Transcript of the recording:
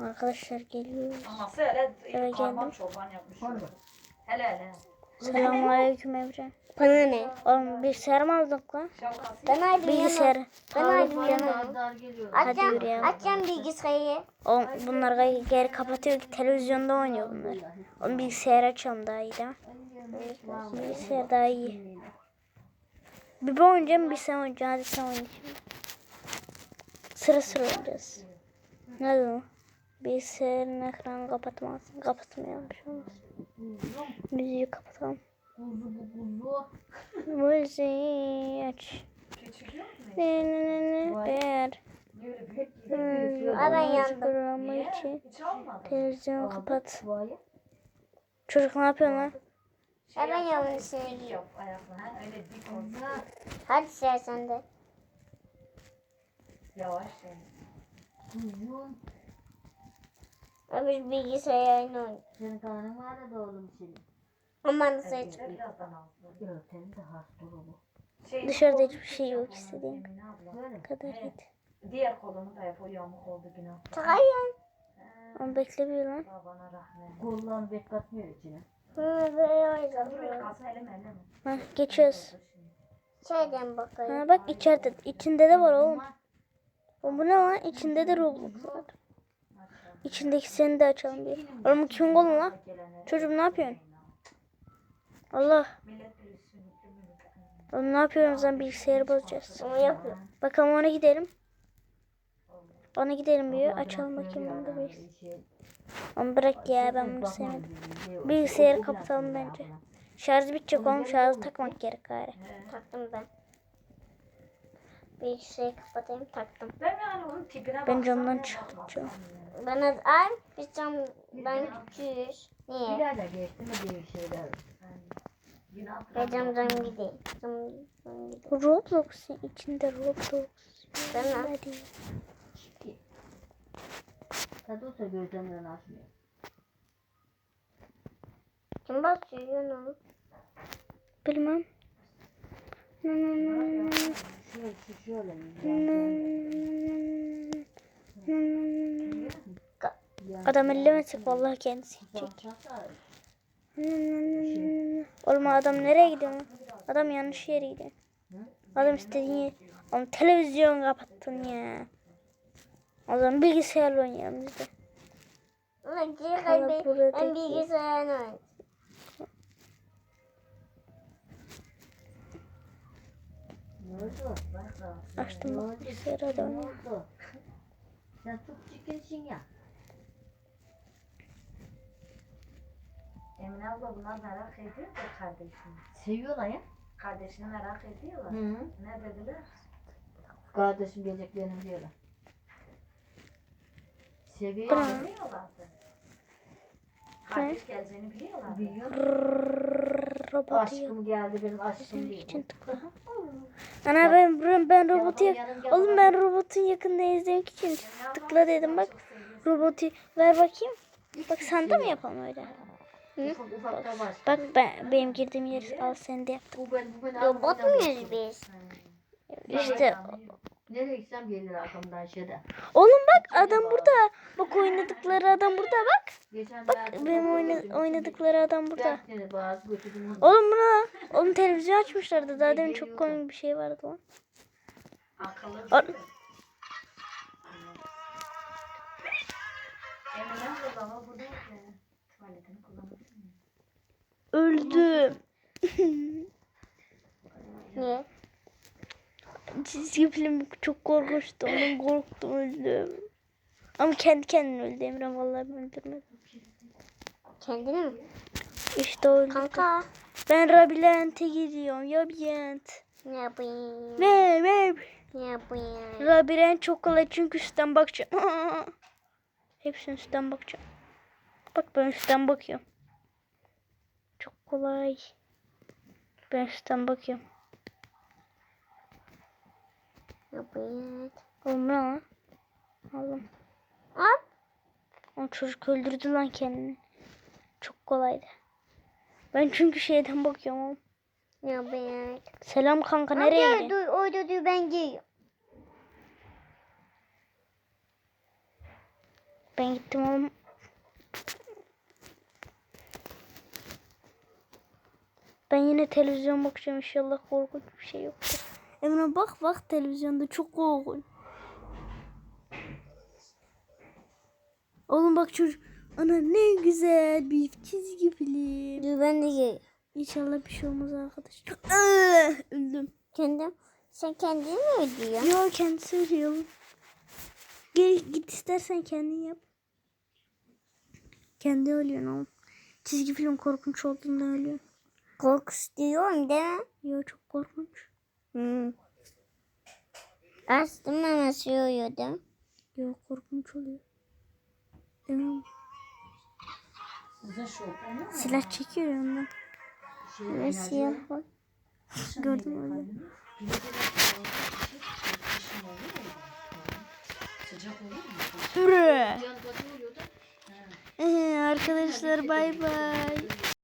Arkadaşlar geliyor. Anası hele Eve karman geldim. çoban yapmış. Hele hele. Selamünaleyküm Emre. Bana ne? Oğlum bilgisayar mı aldık lan? Şapkası. Ben aydın Bilgisayar. Ben aydın yanarım. Hadi Açacağım, yürüyelim. açacağım bilgisayarı. Oğlum bunlar gay- geri kapatıyor ki televizyonda oynuyor bunlar. Oğlum bilgisayar açalım daha iyi değil mi? Bilgisayar daha iyi. Bir ben oynayacağım bir sen oynayacaksın. Hadi sen oyna şimdi. Sıra sıra oynayacağız. Nerede o? Bilgisayarın ekranı kapatmazsın. Kapatmayalım şey olmaz. Müziği kapatalım. Müziği aç. Ne ne ne ne ber. Hmm, oyun yandım. için televizyonu kapat. Çocuk ne yapıyor lan? Ay, ben yapsana, yanlış dik söyledim. yap ayaklarını. Şey. Öbür bilgisayarını oynayayım. Senin karnın ağrıdı oğlum senin. Aman çıkıyor? alsın. Yok senin de hasta oğlum. Şey, Dışarıda hiçbir şey yok istediğim. Kadar hadi. Diğer kolunu da yap. O yamuk oldu günah. Çıkayım. Ama bekle bir lan. Babana rahmet. Kollarını bekletmiyor içine. Hı, böyle eleme. Ha, geçiyoruz. Şeyden bakayım. Ha, bak içeride. içinde de var oğlum. Oğlum bu ne lan? İçinde de Roblox var. İçindeki seni de açalım bir. Oğlum kimin kolu lan? Çocuğum ne yapıyorsun? Allah. Oğlum ne yapıyorsunuz lan bilgisayarı bozacağız. Onu yapıyorum. Bakalım ona gidelim. Ona gidelim bir açalım bakayım bunu da bir. Ama bırak ya ben bunu sevmedim. Bilgisayarı kapatalım bence. Şarjı bitecek oğlum şarjı takmak gerek gari. Taktım ben. Bilgisayarı kapatayım taktım. Ben yani onun tipine Ben camdan çıkacağım. Bana ay biz cam ben küçüğüz. Niye? Birader geçti mi bir şeyler. Ben camdan gideyim. Cam, cam gideyim. Roblox'un içinde Roblox. Ben? Hadi. Tadı olsa gözlemden açmıyor. Kim basıyor onu? Bilmem. Şöyle. Adam ellemesek vallahi kendisi gidecek. Oğlum adam nereye gidiyor? Adam yanlış yere gidiyor. Adam istediğin yer. Oğlum televizyon kapattın ya. O zaman bilgisayarla oynayalım biz de. Buradaki- Ben bilgisayarını oynayayım. Açtım bak bilgisayara oldu? Sen çok çirkinsin ya. Emine abla bunlar merak ediyor da kardeşini. Seviyorlar ya. Kardeşini merak ediyorlar. Hı hı. Ne dediler? Kardeşim gelecek benim diyorlar. Seviyorlar. Biliyorlardı. Kardeş geleceğini biliyorlar. Biliyor. Aşkım geldi benim aşkım diyor. Ana ben ben, ben robotu yak- Oğlum ben robotun yakında izlemek için tıkla dedim bak. Robotu ver bakayım. Bak sen de mi yapalım öyle? Var. Bak ben benim girdiğim yeri al sen de yap. Robot muyuz biz? İşte Nereye gitsem gelir arkamdan şeyde. oğlum bak adam burada. Bak oynadıkları adam burada bak. Geçen Bak benim oyna- oynadıkları adam burada. Oğlum bunu oğlum televizyon açmışlardı. Daha demin çok komik bir şey vardı lan. Akıllı Ar- bir Çizgi film çok korkunçtu. Ondan korktum öldüm. Ama kendi kendine öldü Emre. Vallahi ben öldürmedim. Kendini mi? İşte öldü. Kanka. Ben Labirent'e gidiyorum. Ne yapayım? Ne ne? Yapayım? Labirent çok kolay çünkü üstten bakacağım. Hepsini üstten bakacağım. Bak ben üstten bakıyorum. Çok kolay. Ben üstten bakıyorum. Ne yapayım? Oğlum ne lan? Oğlum. Hop. O çocuk öldürdü lan kendini. Çok kolaydı. Ben çünkü şeyden bakıyorum oğlum. Ne yapayım? Selam kanka Nereye gidiyorsun? dur, orada dur ben geliyorum. Ben gittim oğlum. Ben yine televizyon bakacağım inşallah korkunç bir şey yoktur. Emre bak bak televizyonda çok korkunç. Oğlum bak çocuk. Ana ne güzel bir çizgi film. Dur ben de gel. İnşallah bir şey olmaz arkadaşlar. Aa, Öldüm. Kendim. Sen kendin mi ödüyorsun? Yok kendisi ölüyor. Gel git istersen kendin yap. Kendi ölüyorsun oğlum. Çizgi film korkunç olduğunda ölüyor. Korkus diyorum değil mi? Yok çok korkunç. Hmm. Aslında memesi uyuyor değil mi? Yok korkunç oluyor. Okul Silah çekiyor ya ondan. Ve siyah var. Gördüm öyle. Sıcak arkadaşlar bay bay.